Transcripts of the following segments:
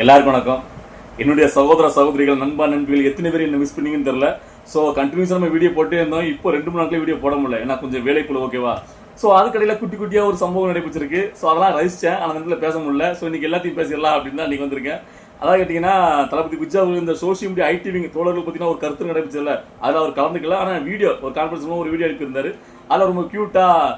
எல்லாருக்கும் வணக்கம். என்னுடைய சகோதர சகோதரிகள் நண்பா நண்பிகள் எத்தனை பேர் என்ன மிஸ் பண்ணீங்கன்னு தெரியல. ஸோ கண்டினியூஸாக நம்ம வீடியோ போட்டே இருந்தோம். இப்போ ரெண்டு மூணு நாட்களே வீடியோ போட முடியல. ஏன்னா கொஞ்சம் வேலைக்குள்ள ஓகேவா ஸோ அதுக்கடையில் குட்டி குட்டியாக ஒரு சம்பவம் நடைபெற்றிருக்கு. ஸோ அதெல்லாம் ரசித்தேன் ஆனால் அந்த இடத்துல பேச முடியல. ஸோ இன்னைக்கு எல்லாத்தையும் பேசிடலாம் அப்படின்னு தான் இன்றைக்கி வந்திருக்கேன். அதாவது கேட்டிங்கன்னா தளபதி குஜாவில் இந்த சோஷியல் மீடியா ஐடிவிங் தோழர்கள் பார்த்தீங்கன்னா ஒரு கருத்து நடைபெற்றதில்ல அதில் அவர் கலந்துக்கல. ஆனால் வீடியோ ஒரு கான்ஃபரன்ஸ் ஒரு வீடியோ எடுத்திருந்தார் அதில் ரொம்ப க்யூட்டாக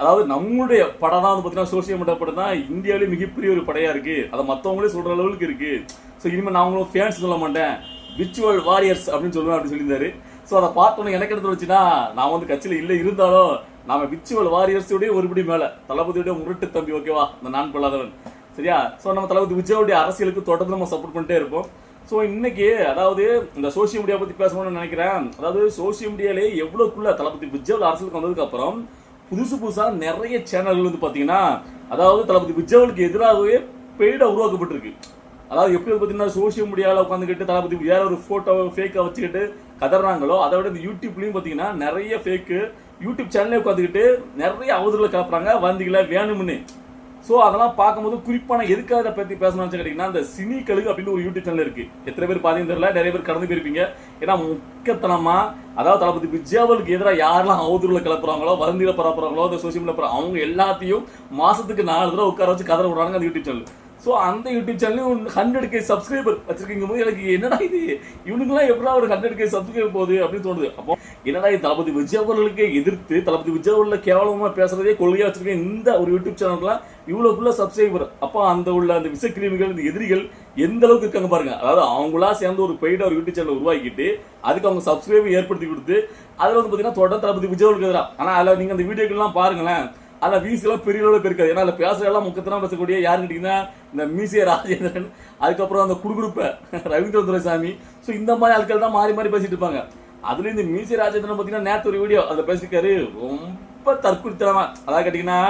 அதாவது நம்மளுடைய படம் தான் வந்து பார்த்தீங்கன்னா சோசியல் மீடியா படம் தான் இந்தியாவிலே மிகப்பெரிய ஒரு படையா இருக்கு. அதை மற்றவங்களே சொல்ற அளவுக்கு இருக்கு. ஸோ இனிமேல் நான் அவங்களும் ஃபேன்ஸ் சொல்ல மாட்டேன். விச்சுவல் வாரியர்ஸ் அப்படின்னு சொல்லுவேன் அப்படின்னு சொல்லியிருந்தாரு. ஸோ அதை பார்த்தோன்னே எனக்கு எடுத்து வச்சுன்னா நான் வந்து கட்சியில் இல்லை இருந்தாலும் நாம விச்சுவல் வாரியர்ஸோடய ஒருபடி மேலே தளபதியோட முரட்டு தம்பி ஓகேவா இந்த நான் கொள்ளாதவன் சரியா? ஸோ நம்ம தளபதி விஜயோடைய அரசியலுக்கு தொடர்ந்து நம்ம சப்போர்ட் பண்ணிட்டே இருப்போம். ஸோ இன்னைக்கு அதாவது இந்த சோஷியல் மீடியா பற்றி பேசணும்னு நினைக்கிறேன். அதாவது சோசியல் மீடியாலே எவ்வளோக்குள்ள தளபதி விஜய் அரசியலுக்கு வந்ததுக்கு அப்புறம் புதுசு புதுசாக நிறைய சேனல்கள் வந்து பார்த்தீங்கன்னா அதாவது தளபதி விஜயவலுக்கு எதிராகவே பெய்டாக உருவாக்கப்பட்டிருக்கு. அதாவது எப்படி பார்த்தீங்கன்னா சோஷியல் மீடியாவில் உட்காந்துக்கிட்டு தளபதி வேற ஒரு ஃபோட்டோவை ஃபேக்கை வச்சுக்கிட்டு கதறாங்களோ அதை விட இந்த யூடியூப்லேயும் பார்த்தீங்கன்னா நிறைய ஃபேக்கு யூடியூப் சேனல்லே உட்காந்துக்கிட்டு நிறைய அவதூறுகளை கலப்புறாங்க. வந்தீங்களா வேணும்னு. ஸோ அதெல்லாம் பார்க்கும்போது குறிப்பான எதுக்காக அதை பற்றி பேசணும்னு கேட்டிங்கன்னா இந்த சினி கழுகு அப்படின்னு ஒரு யூடியூப் சேனல் இருக்கு. எத்தனை பேர் பார்த்தீங்கன்னு தெரியல நிறைய பேர் கடந்து போயிருப்பீங்க. ஏன்னா முக்கத்தனமாக அதாவது தளபதி விஜயாவலுக்கு எதிராக யாரெல்லாம் அவதூறில் கிளப்புறாங்களோ வருந்தியில் பரப்புறாங்களோ அந்த சோசியல் மீடியா அவங்க எல்லாத்தையும் மாசத்துக்கு நாலு தடவை உட்கார வச்சு கதற விடுறாங்க அந்த யூடியூப் சேனல் ஸோ அந்த யூடியூப் சேனலையும் ஹண்ட்ரட் கே சப்ஸ்கிரைபர் வச்சிருக்கீங்க போது எனக்கு என்னடா இது? இவனுக்குலாம் எப்படா ஒரு ஹண்ட்ரட் கே சப்ஸ்கிரைபர் போகுது அப்படின்னு தோணுது. அப்போ என்னடா இது? தளபதி விஜய் அவர்களுக்கு எதிர்த்து தளபதி விஜய் அவர்களை கேவலமாக பேசுறதே கொள்கையாக வச்சிருக்கேன். இந்த ஒரு யூடியூப் சேனல்லாம் இவ்வளவுக்குள்ள சப்ஸ்கிரைபர் அப்போ அந்த உள்ள அந்த விஷக்கிருமிகள் இந்த எதிரிகள் எந்த அளவுக்கு இருக்காங்க பாருங்க. அதாவது அவங்களா சேர்ந்து ஒரு பெய்ட ஒரு யூடியூப் சேனல் உருவாக்கிட்டு அதுக்கு அவங்க சப்ஸ்கிரைபர் ஏற்படுத்தி கொடுத்து அதில் வந்து பார்த்தீங்கன்னா தொடர்ந்து தளபதி விஜய் அவர்களுக்கு எதிராக ஆனால் அதில் நீங்கள் அந்த வீடியோக்கள்லாம் பாருங்களேன். அதில் வீசி பெரிய அளவில் இருக்காது ஏன்னா அதில் பேசுற எல்லாம் பேசக்கூடிய யாருன்னு கேட்டிங்கன்னா இந்த மீசிய ராஜேந்திரன். அதுக்கப்புறம் அந்த குடுகுருப்பை ரவீந்திர துரைசாமி. ஸோ இந்த மாதிரி ஆட்கள் தான் மாறி மாறி பேசிட்டு இருப்பாங்க. அதுல இந்த மீசிய ராஜேந்திரன் பார்த்தீங்கன்னா நேற்று ஒரு வீடியோ அதில் பேசியிருக்காரு. ரொம்ப தற்குறித்தனமா அதாவது கேட்டிங்கன்னா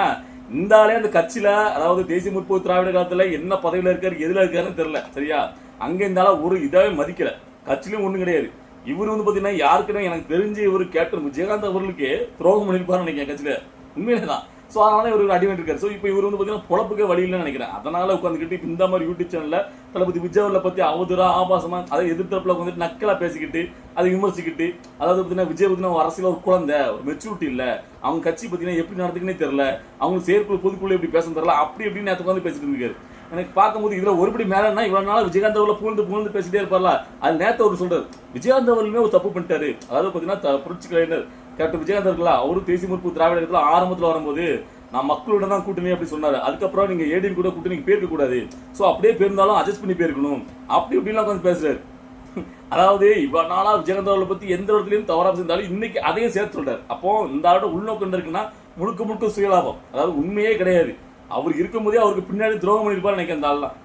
இந்த ஆளே அந்த கட்சியில அதாவது தேசிய முற்போக்கு திராவிட காலத்துல என்ன பதவியில இருக்காரு எதில் இருக்காருன்னு தெரில சரியா? அங்கே இருந்தாலும் ஒரு இதாகவே மதிக்கல. கட்சியிலும் ஒன்றும் கிடையாது. இவர் வந்து பார்த்தீங்கன்னா யாருக்குன்னு எனக்கு தெரிஞ்சு இவர் கேப்டன் விஜயகாந்த் அவர்களுக்கு துரோகம் பண்ணிருப்பாருன்னு நினைக்கிறேன் கட்சியில. உண்மையிலே தான் ஸோ அதனால இவர் அடி இருக்காரு. ஸோ இப்போ இவர் வந்து பார்த்தீங்கன்னா பொழப்புக்கே வழி இல்லைன்னு நினைக்கிறேன். அதனால உட்காந்துக்கிட்டு இந்த மாதிரி யூடியூப் சேனலில் தளபதி விஜயவரில் பற்றி அவதூறா ஆபாசமாக அதை எதிர்த்தரப்பில் வந்துட்டு நக்கலாக பேசிக்கிட்டு அதை விமர்சிக்கிட்டு அதாவது பார்த்தீங்கன்னா விஜய் பார்த்தீங்கன்னா அரசியல் ஒரு குழந்தை ஒரு மெச்சூரிட்டி இல்லை. அவங்க கட்சி பார்த்தீங்கன்னா எப்படி நடத்துக்குன்னே தெரியல. அவங்க செயற்குழு பொதுக்குழு எப்படி பேசணும் தெரில அப்படி இப்படின்னு நேற்று உட்காந்து பேசிட்டு இருக்காரு. எனக்கு பார்க்கும்போது இதில் ஒருபடி மேலன்னா இவ்வளோ நாள் விஜயகாந்த் அவர்ல புகழ்ந்து புகழ்ந்து பேசிட்டே இருப்பார்ல. அது நேற்று அவர் சொல்கிறார் விஜயகாந்த் அவர்களுமே ஒரு தப்பு பண்ணிட்டாரு. அதாவது பார்த்தீங்கன்னா புரட்சி கலைஞர் கேப்டன் விஜயகாந்த் இருக்கல அவரும் தேசிய முற்பு திராவிட இடத்துல வரும்போது நான் மக்களோட தான் கூட்டணி அப்படி சொன்னாரு. அதுக்கப்புறம் நீங்க ஏடிஎம் கூட கூட்டணிக்கு போயிருக்க கூடாது. ஸோ அப்படியே போயிருந்தாலும் அட்ஜஸ்ட் பண்ணி போயிருக்கணும் அப்படி இப்படிலாம் கொஞ்சம் பேசுறாரு. அதாவது இவ்வளவு நாளா விஜயகாந்த் அவர்களை பத்தி எந்த இடத்துலயும் தவறாக இருந்தாலும் இன்னைக்கு அதையும் சேர்த்து சொல்றாரு. அப்போ இந்த ஆளோட உள்நோக்கம் என்ன இருக்குன்னா முழுக்க முழுக்க சுயலாபம். அதாவது உண்மையே கிடையாது. அவர் இருக்கும்போதே அவருக்கு பின்னாடி துரோகம் பண்ணியிருப்பார் நினைக்கிறேன் அந்த ஆள்லாம்.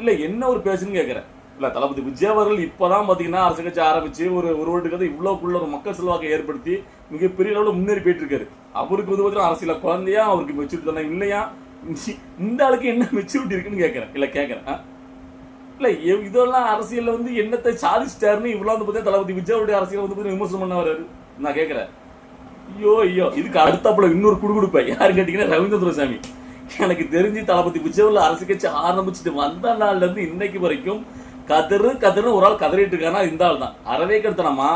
இல்லை என்ன ஒரு பேசுன்னு கேட்குறேன் இல்ல தளபதி விஜய் அவர்கள் இப்பதான் பாத்தீங்கன்னா அரசு கட்சி ஆரம்பிச்சு ஒரு ஒரு வருடத்துக்கு இவ்வளோக்குள்ள ஒரு மக்கள் செல்வாக்கை ஏற்படுத்தி மிகப்பெரிய அளவுல முன்னேறி போயிட்டு இருக்காரு அவருக்கு வந்து பார்த்தீங்கன்னா அரசியல குழந்தையா அவருக்கு மெச்சூரிட்டி தானே இல்லையா? இந்த ஆளுக்கு என்ன மெச்சூரிட்டி இருக்குன்னு கேட்கறேன் இல்லை கேட்கறேன் இல்லை இல்ல இதெல்லாம் அரசியல்ல வந்து என்னத்தை சாதிச்சிட்டாருன்னு இவ்வளோ வந்து பார்த்தீங்கன்னா தளபதி விஜயோடைய அரசியல் வந்து பார்த்தீங்கன்னா விமர்சனம் பண்ண வர்றாரு. நான் கேட்கறேன் ஐயோ ஐயோ இதுக்கு அடுத்தாப்புல இன்னொரு குடுகுடுப்பேன் யாரு கேட்டீங்கன்னா ரவீந்திர துரைசாமி. எனக்கு தெரிஞ்சு தளபதி விஜயவில் அரசு கட்சி ஆரம்பிச்சுட்டு வந்த நாள்ல இருந்து இன்னைக்கு வரைக்கும் கதறு கதறுன்னு ஒரு ஆள் கதறிட்டு இருக்கானா? இந்த ஆள் தான். அறவே கருத்தனமா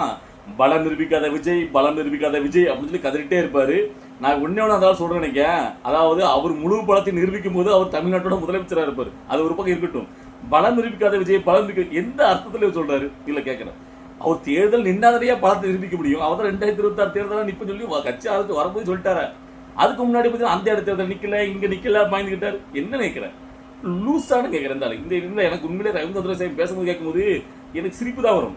பலம் நிரூபிக்காத விஜய் பலம் நிரூபிக்காத விஜய் அப்படின்னு சொல்லி கதறிட்டே இருப்பாரு. நான் ஒன்னே ஒன்று அதாவது ஆள் சொல்றேன் நினைக்கிறேன். அதாவது அவர் முழு பலத்தை நிரூபிக்கும் போது அவர் தமிழ்நாட்டோட முதலமைச்சராக இருப்பார். அது ஒரு பக்கம் இருக்கட்டும். பலம் நிரூபிக்காத விஜய் பலம் நிரூபிக்க எந்த அர்த்தத்தில் இவர் சொல்றாரு? கேட்குறேன் அவர் தேர்தல் நின்னாதனையா பலத்தை நிரூபிக்க முடியும்? அவர் ரெண்டாயிரத்தி இருபத்தாறு தேர்தலாக தேர்தல் சொல்லி கட்சி ஆளுக்கு வரும்போது சொல்லிட்டாரு? அதுக்கு முன்னாடி பார்த்தீங்கன்னா அந்த இடத்துல தேர்தல் இங்கே நிற்கல பயந்துக்கிட்டார் என்ன நினைக்கிறேன் லூஸானு கேட்குறேன் இருந்தாலும் இந்த இந்த எனக்கு உண்மையிலே ரவீந்திர துரைசாமி பேசும்போது கேட்கும்போது எனக்கு சிரிப்பு தான் வரும்.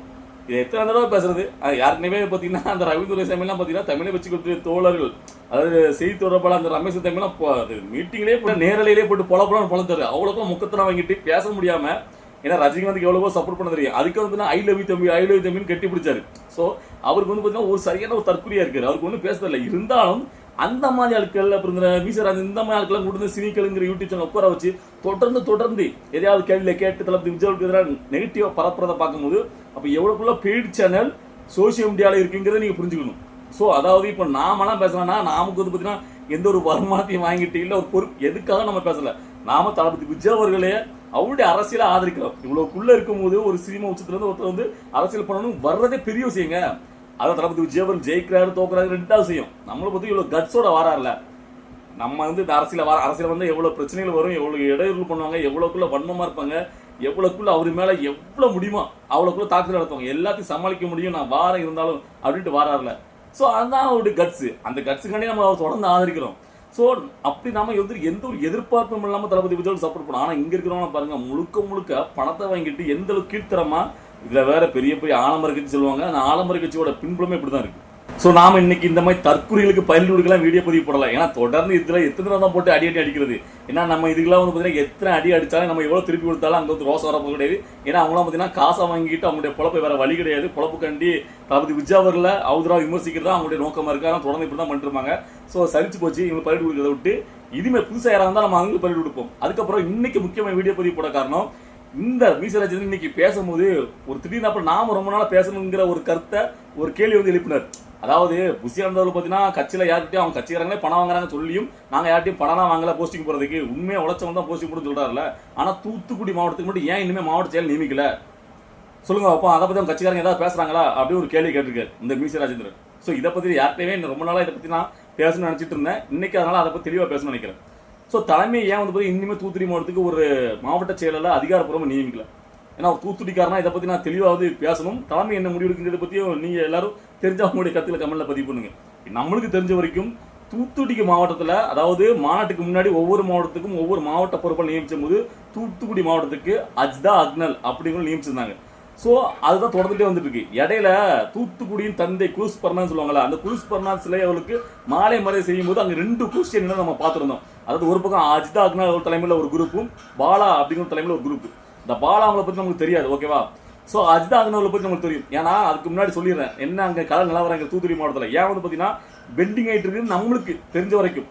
இது எத்தனை தடவை பேசுறது? அது யாருக்குமே பார்த்தீங்கன்னா அந்த ரவீந்திர சாமிலாம் பார்த்தீங்கன்னா தமிழை வச்சு கொடுத்து தோழர்கள் அதாவது செய்தி தொடர்பாளர் அந்த ரமேஷ் தமிழ்லாம் மீட்டிங்லேயே போட்டு நேரலையிலே போட்டு பொல பொலன்னு பொழந்தாரு அவ்வளோக்கும் முக்கத்தில் வாங்கிட்டு பேச முடியாம ஏன்னா ரஜினிகாந்துக்கு எவ்வளவோ சப்போர்ட் பண்ண தெரியும். அதுக்கு வந்து ஐ லவ் தம்பி ஐ லவ் தம்பின்னு கட்டி பிடிச்சாரு ஸோ அவருக்கு வந்து பார்த்தீங்கன்னா ஒரு சரியான ஒரு தற்கொலையாக இருக்காரு. அவருக்கு ஒன்றும் பேசுறதில்ல இருந்தாலும் அந்த மாதிரி ஆட்கள் அப்புறம் இந்த மீசராஜ் இந்த மாதிரி ஆட்கள் கொடுத்து சினிக்கலுங்கிற யூடியூப் சேனல் உட்கார வச்சு தொடர்ந்து தொடர்ந்து எதையாவது கேள்வியில் கேட்டு தளபதி விஜய்க்கு எதிராக நெகட்டிவாக பரப்புறதை பார்க்கும்போது அப்போ எவ்வளோக்குள்ள பெய்டு சேனல் சோசியல் மீடியாவில் இருக்குங்கிறத நீங்கள் புரிஞ்சுக்கணும். ஸோ அதாவது இப்போ நாமெல்லாம் பேசலாம்னா நமக்கு வந்து பார்த்தீங்கன்னா எந்த ஒரு வருமானத்தையும் வாங்கிட்டு இல்லை ஒரு பொறுப்பு எதுக்காக நம்ம பேசலை. நாம தளபதி விஜய் அவர்களே அவருடைய அரசியலை ஆதரிக்கிறோம். இவ்வளோக்குள்ளே இருக்கும்போது ஒரு சினிமா உச்சத்துலேருந்து ஒருத்தர் வந்து அரசியல் பண்ணணும் வர்றதே பெரிய விஷயங்க. அதான் தளபதி விஜய் ஜெயிக்கிறாரு தோக்குறாரு ரெண்டாவது செய்யும். நம்மளை பற்றி இவ்வளோ கட்ஸோட வராருல நம்ம வந்து இந்த அரசியல வர அரசியல் வந்து எவ்வளோ பிரச்சனைகள் வரும் எவ்வளோ இடையூறு பண்ணுவாங்க எவ்வளோக்குள்ளே வன்மமாக இருப்பாங்க எவ்வளோக்குள்ளே அவர் மேலே எவ்வளோ முடியுமோ அவ்வளோக்குள்ளே தாக்குதல் நடத்துவாங்க. எல்லாத்தையும் சமாளிக்க முடியும் நான் வாரம் இருந்தாலும் அப்படின்ட்டு வாராருல ஸோ அதுதான் அவருடைய கட்ஸ் அந்த கட்ஸுக்காண்டி நம்ம அவர் தொடர்ந்து ஆதரிக்கிறோம். ஸோ அப்படி நாம எதிர் எந்த ஒரு எதிர்பார்ப்பும் இல்லாமல் தளபதி விஜய் சப்போர்ட் பண்ணோம். ஆனால் இங்கே இருக்கிறவங்க பாருங்க முழுக்க முழுக்க பணத்தை வாங்கிட்டு எந்த அளவுக்கு கீழ்த்தரமாக இதில் வேற பெரிய பெரிய ஆலமர கட்சி சொல்லுவாங்க. அந்த ஆலமர கட்சியோட பின்புலமே இப்படிதான் இருக்கு. ஸோ நாம் இன்னைக்கு இந்த மாதிரி தற்கொலைகளுக்கு பயிர் வீடியோ பதிவு போடலாம். ஏன்னா தொடர்ந்து இதில் எத்தனை தடவை தான் போட்டு அடி அடி அடிக்கிறது? ஏன்னா நம்ம இதுக்கெல்லாம் வந்து பார்த்தீங்கன்னா எத்தனை அடி அடிச்சாலும் நம்ம எவ்வளோ திருப்பி கொடுத்தாலும் அங்கே வந்து ரோசம் வரப்போ கிடையாது. ஏன்னா அவங்களாம் பார்த்தீங்கன்னா காசை வாங்கிட்டு அவங்களுடைய பொழப்பை வேற வழி கிடையாது. பொழப்பு கண்டி தளபதி விஜய் அவர்களை விமர்சிக்கிறதா அவங்களுடைய நோக்கமாக இருக்கு. ஆனால் தொடர்ந்து இப்படி தான் பண்ணிருப்பாங்க ஸோ சரிச்சு போச்சு. இவங்க பயிர் கொடுக்கறத விட்டு இதுமே புதுசாக யாராக இருந்தால் நம்ம அங்கே பயிர் கொடுப்போம். அதுக்கப்புறம் இன்னைக்கு முக்கியமான வீடியோ பதிவு போட காரணம் இந்த மீசராஜன் இன்னைக்கு பேசும்போது ஒரு திடீர்னு அப்புறம் நாம ரொம்ப நாளா பேசணுங்கிற ஒரு கருத்தை ஒரு கேள்வி வந்து எழுப்பினார். அதாவது புஷியா இருந்தவர் பார்த்தீங்கன்னா கட்சியில் யார்கிட்டயும் அவங்க கட்சிக்காரங்களே பணம் வாங்குறாங்க சொல்லியும் நாங்கள் யார்ட்டையும் பணம்லாம் வாங்கல போஸ்டிங் போகிறதுக்கு உண்மையாக உழைச்சவங்க தான் போஸ்டிங் போட்டு சொல்றாருல ஆனால் தூத்துக்குடி மாவட்டத்துக்கு மட்டும் ஏன் இனிமேல் மாவட்ட செயல் நியமிக்கல? சொல்லுங்க அப்போ அதை பற்றி அவங்க கட்சிக்காரங்க ஏதாவது பேசுறாங்களா? அப்படின்னு ஒரு கேள்வி கேட்டிருக்காரு இந்த மீசி ராஜேந்திரன் ஸோ இதை பற்றி யார்கிட்டயுமே இன்னும் ரொம்ப நாளாக இதை பற்றி நான் பேசணும்னு நினச்சிட்டு இருந்தேன். இன்னைக்கு அதனால் அதை பற்றி தெளிவாக பேசணும்னு நினைக்கிறேன். ஸோ தலைமை ஏன் வந்து பார்த்தீங்கன்னா இனிமேல் தூத்துக்குடி மாவட்டத்துக்கு ஒரு மாவட்ட செயலாளர் அதிகாரப்பூர்வமாக நியமிக்கல. ஏன்னா ஒரு தூத்துக்குடிக்காரனா இதை பற்றி நான் தெளிவாவது பேசணும். தலைமை என்ன முடிவு இருக்குங்கிறத பற்றியும் நீங்கள் எல்லாரும் தெரிஞ்ச அவங்களுடைய கருத்துல கமெண்ட்ல பதிவு பண்ணுங்க. நம்மளுக்கு தெரிஞ்ச வரைக்கும் தூத்துக்குடி மாவட்டத்தில் அதாவது மாநாட்டுக்கு முன்னாடி ஒவ்வொரு மாவட்டத்துக்கும் ஒவ்வொரு மாவட்ட பொறுப்பால் நியமிச்சும் போது தூத்துக்குடி மாவட்டத்துக்கு அஜ்தா அக்னல் அப்படிங்கிற நியமிச்சிருந்தாங்க. ஸோ அதுதான் தொடர்ந்துட்டே வந்துட்டு இருக்கு இடையில தூத்துக்குடியின் தந்தை குருஸ் பர்னான்னு சொல்லுவாங்கல்ல அந்த குருஸ் பர்னான் சிலை அவளுக்கு மாலை மறை செய்யும் போது அங்கே ரெண்டு கொஸ்டின் நம்ம பார்த்துருந்தோம். அதாவது ஒரு பக்கம் அஜிதா அக்னா ஒரு தலைமையில் ஒரு குரூப்பும் பாலா அப்படிங்கிற தலைமையில் ஒரு குரூப். இந்த பாலா அவங்கள பற்றி நமக்கு தெரியாது ஓகேவா ஸோ அஜிதா அக்னாவில் பற்றி நமக்கு தெரியும். ஏன்னா அதுக்கு முன்னாடி சொல்லிடுறேன் என்ன அங்கே கலர் நிலவரம் எங்க தூத்துக்குடி மாவட்டத்தில்? ஏன் வந்து பார்த்தீங்கன்னா பெண்டிங் ஆயிட்டு இருக்குன்னு நம்மளுக்கு தெரிஞ்ச வரைக்கும்.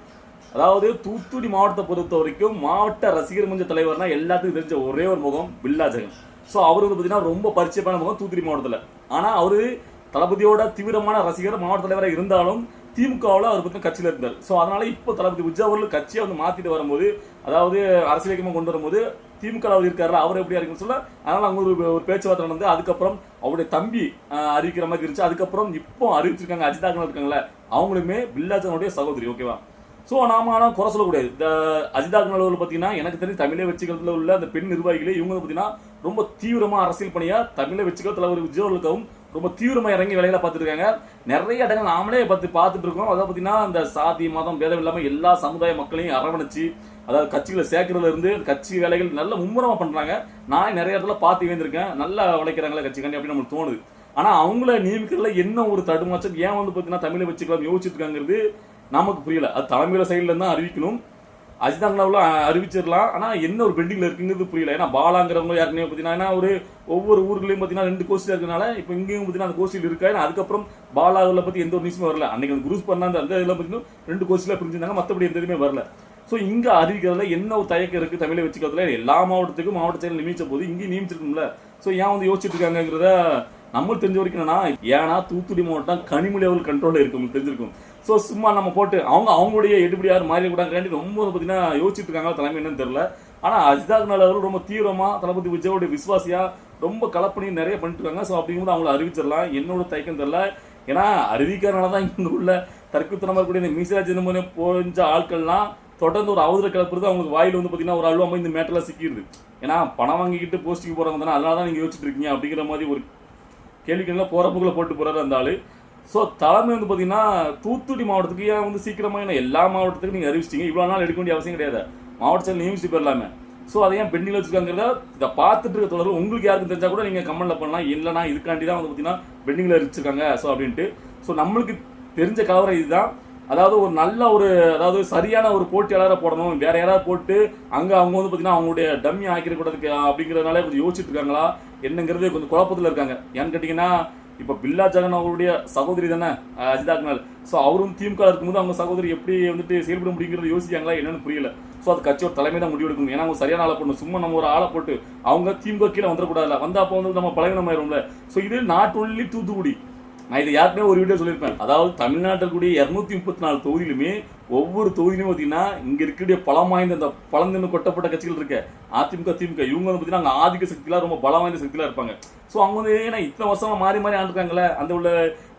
அதாவது தூத்துக்குடி மாவட்டத்தை பொறுத்த வரைக்கும் மாவட்ட ரசிகர் மன்ற தலைவர்னா எல்லாத்துக்கும் தெரிஞ்ச ஒரே ஒரு முகம் பில்லா ஜெகன். ஸோ அவர் வந்து பார்த்தீங்கன்னா ரொம்ப பரிச்சயமான முகம் தூத்துக்குடி மாவட்டத்தில். ஆனால் அவர் தளபதியோட தீவிரமான ரசிகர் மாவட்ட தலைவராக இருந்தாலும் திமுகவில் அவர் பக்கம் கட்சியில் இருந்தார். ஸோ அதனால இப்போ தளபதி விஜய் கட்சியை வந்து மாத்திட்டு வரும்போது அதாவது அரசியல் கொண்டு வரும்போது திமுக அவர் இருக்காரு அவர் எப்படியா இருக்குன்னு சொல்ல? அதனால அவங்க ஒரு ஒரு பேச்சுவார்த்தை நடந்து அதுக்கப்புறம் அவருடைய தம்பி அஹ், அறிவிக்கிற மாதிரி இருந்துச்சு. அதுக்கப்புறம் இப்போ அறிவிச்சிருக்காங்க அஜிதாக்கன் இருக்காங்களே அவங்களுமே பில்லாஜனுடைய சகோதரி ஓகேவா ஸோ நாம ஆனால் குறை சொல்லக்கூடாது. இந்த அஜிதா அக்னலவர்கள் பார்த்தீங்கன்னா எனக்கு தெரிஞ்சு தமிழை வச்சுக்கிறதுல உள்ள அந்த பெண் நிர்வாகிகளே இவங்க பார்த்தீங்கன்னா ரொம்ப தீவிரமா அரசியல் பணியா தமிழை வச்சுக்கிற தலைவர் விஜயவர்களுக்காகவும் ரொம்ப தீவிரமாக இறங்கி வேலையில பார்த்துட்டு இருக்காங்க நிறைய இடங்கள் நாமளே பார்த்து பார்த்துட்டு இருக்கோம் அதாவது பார்த்தீங்கன்னா அந்த சாதி மதம் பேதம் இல்லாமல் எல்லா சமுதாய மக்களையும் அரவணைச்சு அதாவது கட்சிகளை சேர்க்கறதுல இருந்து கட்சி வேலைகள் நல்ல மும்முரமாக பண்ணுறாங்க நான் நிறைய இடத்துல பார்த்து வேந்திருக்கேன் நல்லா உழைக்கிறாங்களே கட்சிக்காண்டி அப்படின்னு நம்மளுக்கு தோணுது. ஆனால் அவங்கள நியமிக்கிறதுல என்ன ஒரு தடுமாச்சம் ஏன் வந்து பார்த்தீங்கன்னா தமிழை வச்சுக்கலாம் யோசிச்சுட்டு இருக்காங்கிறது நமக்கு புரியல. அது தலைமையில சைடில் தான் அறிவிக்கணும். அஜிதாங்களாவில் அறிவிச்சிடலாம். ஆனால் என்ன ஒரு பெண்டிங்கில் இருக்குங்கிறது புரியல. ஏன்னா பாலாங்கிறவங்க யாருக்குமே பார்த்தீங்கன்னா ஏன்னா ஒரு ஒவ்வொரு ஊர்களையும் பார்த்தீங்கன்னா ரெண்டு கோஸ்டில் இருக்கனால இப்போ இங்கேயும் பார்த்தீங்கன்னா அந்த கோஸ்டில் இருக்கா? ஏன்னா அதுக்கப்புறம் பாலாவில் பற்றி எந்த ஒரு நியூஸுமே வரல. அன்றைக்கி அந்த குரூஸ் பண்ண அந்த இதில் பார்த்தீங்கன்னா ரெண்டு கோஸ்டில் பிரிஞ்சிருந்தாங்க. மற்றபடி எந்த இதுவுமே வரல. ஸோ இங்கே அறிவிக்கிறதுல என்ன ஒரு தயக்கம் இருக்குது தமிழை வச்சுக்கிறதுல? எல்லா மாவட்டத்துக்கும் மாவட்ட செயல் நியமிச்ச போது இங்கேயும் நியமிச்சிருக்கும்ல. ஸோ ஏன் வந்து யோசிச்சுட்டு இருக்காங்கிறத நம்மளுக்கு தெரிஞ்ச வரைக்கும் என்னன்னா ஏன்னா தூத்துக்குடி மாவட்டம் கனிமொழி லெவல் கண்ட்ரோலில் இருக்கும் தெரிஞ்சிருக்கும். ஸோ சும்மா நம்ம போட்டு அவங்க அவங்களுடைய எடுபடியார் மாறி கூடாங்காண்டி ரொம்ப பார்த்தீங்கன்னா யோசிச்சுட்டு இருக்காங்க தலைமை என்னன்னு தெரியல. ஆனால் அஜிதாக் அவர்கள் ரொம்ப தீவிரமாக தளபதி விஜயோடைய விசுவாசியாக ரொம்ப கலப்பணி நிறைய பண்ணிட்டு இருக்காங்க. ஸோ அப்படிங்கும்போது அவங்கள அறிவிச்சிடலாம். என்னோட தயக்கம் தெரில ஏன்னா அறிவிக்கிறனால தான் இங்கே உள்ள தற்குத்தனமாக இருக்கக்கூடிய இந்த மீசராஜ் என்ன போஞ்ச ஆட்கள்லாம் தொடர்ந்து ஒரு அவதூற கிளப்புறது அவங்களுக்கு வாயில் வந்து பார்த்தீங்கன்னா ஒரு அழுவாமல் இந்த மேட்டெல்லாம் சிக்கிடுது. ஏன்னா பணம் வாங்கிக்கிட்டு போஸ்டிங் போகிறவங்க தானே அதனால தான் நீங்கள் யோசிச்சுட்டு இருக்கீங்க அப்படிங்கிற மாதிரி ஒரு கேள்விக்கெல்லாம் போகிறப்புக்குள்ளே போட்டு போகிறாரு அந்த ஆள். ஸோ தலைமை வந்து பார்த்தீங்கன்னா தூத்துக்குடி மாவட்டத்துக்கு ஏன் வந்து சீக்கிரமாக ஏன்னா எல்லா மாவட்டத்துக்கும் நீங்கள் அறிவிச்சிட்டீங்க? இவ்வளோ நாள் எடுக்க வேண்டிய அவசியம் கிடையாது. மாவட்டத்தில் நியமிச்சு போயிடலாமே. ஸோ அதை ஏன் பெண்டிங்கில் வச்சுருக்காங்கிறத இதை பார்த்துட்டு இருக்க தொடர்பு உங்களுக்கு யாருக்கும் தெரிஞ்சால் கூட நீங்கள் கமெண்ட்ல பண்ணலாம். இல்லைனா இதுக்காண்டி தான் வந்து பார்த்தீங்கன்னா பெண்டிங்கில் வச்சிருக்காங்க ஸோ அப்படின்ட்டு. ஸோ நம்மளுக்கு தெரிஞ்ச கலவரம் இதுதான். அதாவது ஒரு நல்ல ஒரு அதாவது சரியான ஒரு போட்டியாளரை போடணும். வேற யாராவது போட்டு அங்கே அவங்க வந்து பார்த்தீங்கன்னா அவங்களுடைய டம்மி ஆக்கிடக்கூடாது அப்படிங்கிறதுனால கொஞ்சம் யோசிச்சுட்டு இருக்காங்களா? என்னங்கிறது கொஞ்சம் குழப்பத்தில் இருக்காங்க. ஏன்னு கேட்டிங்கன்னா இப்போ பில்லா ஜெகன் அவருடைய சகோதரி தானே அஜிதா அக்னால். ஸோ அவரும் திமுக இருக்கும்போது அவங்க சகோதரி எப்படி வந்துட்டு செயல்பட முடியுங்கிறது யோசிக்காங்களா என்னன்னு புரியல. ஸோ அது கட்சியோட தலைமை தான் முடிவெடுக்கும் ஏன்னா அவங்க சரியான ஆளை போடணும். சும்மா நம்ம ஒரு ஆளை போட்டு அவங்க திமுக கீழே வந்துடக்கூடாதுல வந்தால் அப்போ வந்து நம்ம பழகினமாயிரும்ல ஸோ இது நாட் ஒன்லி தூத்துக்குடி. நான் இது யாருக்குமே ஒரு வீடியோ சொல்லியிருப்பேன். அதாவது தமிழ்நாட்டில் கூடிய இரநூத்தி முப்பத்தி நாலு தொகுதியிலுமே ஒவ்வொரு தொகுதியிலும் பார்த்தீங்கன்னா இங்கே இருக்கக்கூடிய பலம் வாய்ந்த இந்த பழந்தின்னு கொட்டப்பட்ட கட்சிகள் இருக்க. அதிமுக திமுக இவங்க வந்து பார்த்தீங்கன்னா அங்கே ஆதிக்க சக்திலாம் ரொம்ப பலம் வாய்ந்த சக்திலாம் இருப்பாங்க. ஸோ அவங்க வந்து ஏன்னா இத்தனை வருஷமாக மாறி மாறி ஆண்டுருக்காங்களே அந்த உள்ள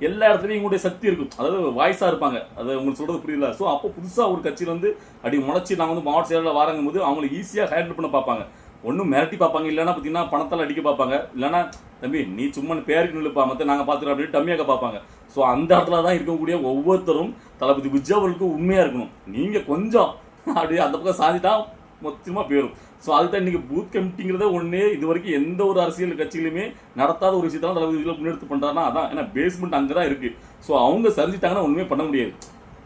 எல்லா இடத்துலையும் இவங்களுடைய சக்தி இருக்கும். அதாவது வாய்ஸாக இருப்பாங்க. அது உங்களுக்கு சொல்கிறது புரியல. ஸோ அப்போ புதுசாக ஒரு கட்சியில் வந்து அப்படி முளைச்சி நான் வந்து மாவட்ட செயலாளர் வாரங்கும் போது அவங்களுக்கு ஈஸியாக ஹேண்டில் பண்ண பார்ப்பாங்க. ஒன்றும் மிரட்டி பார்ப்பாங்க இல்லைனா பார்த்தீங்கன்னா பணத்தால் அடிக்க பார்ப்பாங்க. இல்லைன்னா தம்பி நீ சும்மா பேருக்கு நில்லுப்பா மற்ற நாங்கள் பார்த்துக்கிறோம் அப்படின்னு டம்மியாக பார்ப்பாங்க. ஸோ அந்த இடத்துல தான் இருக்கக்கூடிய ஒவ்வொருத்தரும் தளபதி விஜய் அவர்களுக்கு உண்மையாக இருக்கணும். நீங்கள் கொஞ்சம் அப்படியே அந்த பக்கம் சாதிட்டா மொத்தமாக போயிடும் ஸோ அதுதான் இன்றைக்கி பூத் கமிட்டிங்கிறத ஒன்றே இது வரைக்கும் எந்த ஒரு அரசியல் கட்சியிலுமே நடத்தாத ஒரு விஷயத்தான் தளபதி முன்னெடுத்து பண்ணுறாருன்னா அதான். ஏன்னா பேஸ்மெண்ட் அங்கே தான் இருக்குது ஸோ அவங்க சரிஞ்சிட்டாங்கன்னா ஒன்றுமே பண்ண முடியாது.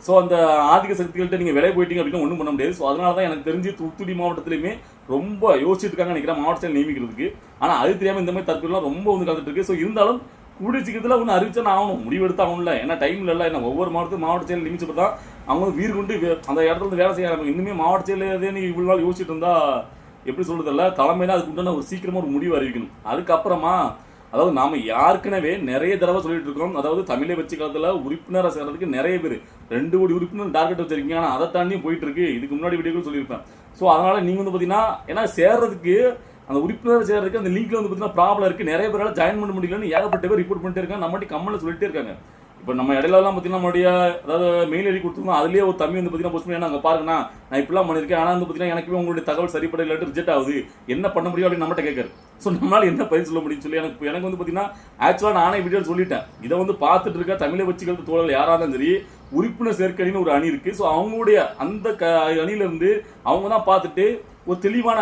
ஸோ அந்த ஆதிக்க சக்திகள்கிட்ட நீங்கள் விலை போயிட்டீங்க அப்படின்னா ஒன்றும் பண்ண முடியாது. ஸோ அதனால தான் எனக்கு தெரிஞ்சு தூத்துக்குடி மாவட்டத்துலையுமே ரொம்ப யோசிச்சிருக்காங்க இருக்காங்க நினைக்கிறேன் மாவட்ட செயல் நியமிக்கிறதுக்கு. ஆனால் அது தெரியாமல் இந்த மாதிரி தற்கொலைலாம் ரொம்ப வந்து கலந்துட்டு இருக்கு ஸோ இருந்தாலும் கூடிய சீக்கிரத்தில் ஒன்று அறிவிச்சா நான் ஆகணும். முடிவெடுத்து ஆகணும்ல ஏன்னா டைம் இல்லை என்ன ஒவ்வொரு மாவட்டத்துக்கும் மாவட்ட செயல் நியமிச்சப்போ தான் அவங்க வந்து வீர் கொண்டு அந்த இடத்துல இருந்து வேலை செய்ய ஆரம்பிக்கும் இன்னுமே மாவட்ட செயல் நீ இவ்வளோ நாள் யோசிச்சுட்டு இருந்தால் எப்படி சொல்கிறதில்ல தலைமையில அதுக்கு உண்டான ஒரு சீக்கிரமாக ஒரு முடிவு அறிவிக்கணும். அதுக்கப்புறமா அதாவது நாம யாருக்கனவே நிறைய தடவை சொல்லிட்டு இருக்கோம். அதாவது தமிழை வச்சு காலத்துல உறுப்பினரை சேர்றதுக்கு நிறைய பேர். ரெண்டு கோடி உறுப்பினர் டார்கெட் வச்சிருக்கீங்க. ஆனா அதை தாண்டியும் போயிட்டு இருக்கு. இதுக்கு முன்னாடி வீடியோக்கள் சொல்லியிருப்பேன். ஸோ அதனால நீங்க வந்து பாத்தீங்கன்னா ஏன்னா சேர்றதுக்கு அந்த உறுப்பினர் சேர்றதுக்கு அந்த லிங்க்ல வந்து பாத்தீங்கன்னா ப்ராப்ளம் இருக்கு. நிறைய பேரால ஜாயின் பண்ண முடியலன்னு ஏகப்பட்ட பேர் ரிப்போர்ட் பண்ணிட்டு இருக்காங்க. நம்மகிட்ட கம்மல சொல்லிட்டே இருக்காங்க. இப்போ நம்ம இடையிலலாம் பார்த்தீங்கன்னா மறுபடியும் அதாவது மெயில் ஐடி கொடுத்துருந்தோம் அதுலேயே ஒரு தம்பி வந்து பார்த்தீங்கன்னா போஸ்ட் பண்ணி நாங்கள் பாருங்கண்ணா நான் இப்படிலாம் பண்ணியிருக்கேன். ஆனால் வந்து பார்த்தீங்கன்னா எனக்குமே உங்களுடைய தகவல் சரிப்பட இல்லாட்டி ரிஜெக்ட் ஆகுது. என்ன பண்ண முடியும்? அப்படின்னு நம்மகிட்ட கேட்குறேன் ஸோ நம்மளால் என்ன பதில் சொல்ல முடியும்னு சொல்லி எனக்கு எனக்கு வந்து பார்த்தீங்கன்னா ஆக்சுவலாக நானே வீடியோ சொல்லிட்டேன். இதை வந்து பார்த்துட்டு இருக்க தமிழை வச்சுக்கிறது தோழல் யாராக இருந்தாலும் சரி உறுப்பினர் சேர்க்கணின்னு ஒரு அணி இருக்குது ஸோ அவங்களுடைய அந்த க அணியிலேருந்து அவங்க தான் பார்த்துட்டு ஒரு தெளிவான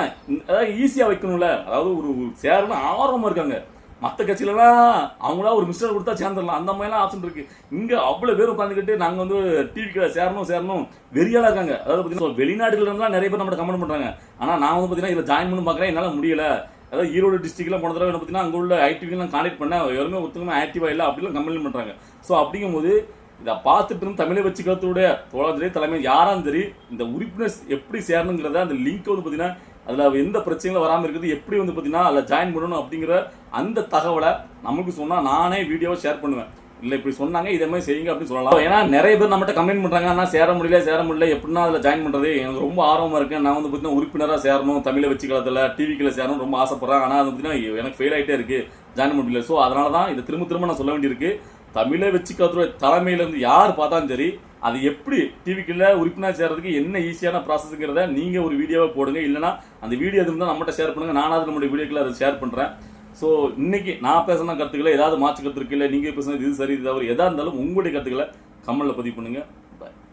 அதாவது ஈஸியாக வைக்கணும்ல. அதாவது ஒரு ஒரு சேரணும் ஆர்வமாக இருக்காங்க. மற்ற கட்சியிலலாம் அவங்களா ஒரு மிஸ்டர் கொடுத்தா சேர்ந்துடலாம். அந்த மாதிரிலாம் ஆப்ஷன் இருக்கு. இங்கே அவ்வளோ பேர் உட்காந்துக்கிட்டு நாங்கள் வந்து டிவிக்கு சேரணும் சேரணும் வெறியால இருக்காங்க. அதாவது பார்த்தீங்கன்னா வெளிநாடுகள் நிறைய பேர் நம்மகிட்ட கமெண்ட் பண்ணுறாங்க ஆனால் நான் வந்து பார்த்தீங்கன்னா இதில் ஜாயின் பண்ணி பார்க்குறேன் என்னால் முடியல. அதாவது ஈரோடு டிஸ்ட்ரிக்ட்லாம் போன தடவை என்ன பார்த்தீங்கன்னா அங்கே உள்ள ஐடிவிலாம் கான்டாக்ட் பண்ண யாருமே ஒருத்தவங்க ஆக்டிவாக இல்லை அப்படிலாம் கம்ப்ளைண்ட் பண்ணுறாங்க ஸோ அப்படிங்கும்போது இதை பார்த்துட்டு இருந்து தமிழை வச்சு கருத்துடைய தோழர்களே தலைமை யாராலும் சரி இந்த உறுப்பினர் எப்படி சேரணுங்கிறத அந்த லிங்க் வந்து பார்த்தீங்கன்னா அதில் எந்த பிரச்சனைகளும் வராமல் இருக்குது எப்படி வந்து பார்த்தீங்கன்னா அதில் ஜாயின் பண்ணணும் அப்படிங்கிற அந்த தகவலை நமக்கு சொன்னால் நானே வீடியோவை ஷேர் பண்ணுவேன். இல்லை இப்படி சொன்னாங்க இதே மாதிரி செய்யுங்க அப்படின்னு சொல்லலாம். ஏன்னா நிறைய பேர் நம்மகிட்ட கமெண்ட் பண்ணுறாங்க ஆனால் சேர முடியல சேர முடியல எப்படின்னா அதில் ஜாயின் பண்ணுறது எனக்கு ரொம்ப ஆர்வமாக இருக்குது நான் வந்து பார்த்தீங்கன்னா உறுப்பினராக சேரணும் தமிழை வச்சு காலத்தில் டிவிக்கில் சேரணும் ரொம்ப ஆசைப்பட்றேன். ஆனால் அது பார்த்தீங்கன்னா எனக்கு ஃபெயில் ஆகிட்டே இருக்குது ஜாயின் பண்ண முடியல. ஸோ அதனால தான் இதை திரும்ப திரும்ப நான் சொல்ல வேண்டியிருக்கு. தமிழை வச்சு காலத்துடைய தலைமையிலேருந்து யார் பார்த்தாலும் சரி அது எப்படி டிவிக்குள்ள உறுப்பினர் சேர்றதுக்கு என்ன ஈஸியான ப்ராசஸ்ங்கிறத நீங்கள் ஒரு வீடியோவை போடுங்க. இல்லைன்னா அந்த வீடியோ எது இருந்தால் நம்மகிட்ட ஷேர் பண்ணுங்கள் நானாவது நம்மளுடைய வீடியோக்களை அதை ஷேர் பண்ணுறேன் ஸோ இன்றைக்கி நான் பேசின கருத்துக்களை ஏதாவது மாற்று கருத்து நீங்கள் இல்லை நீங்க பேசுனது இது சரி இது தவறு எதாக இருந்தாலும் உங்களுடைய கருத்துக்களை கமலில் பதிவு பண்ணுங்கள்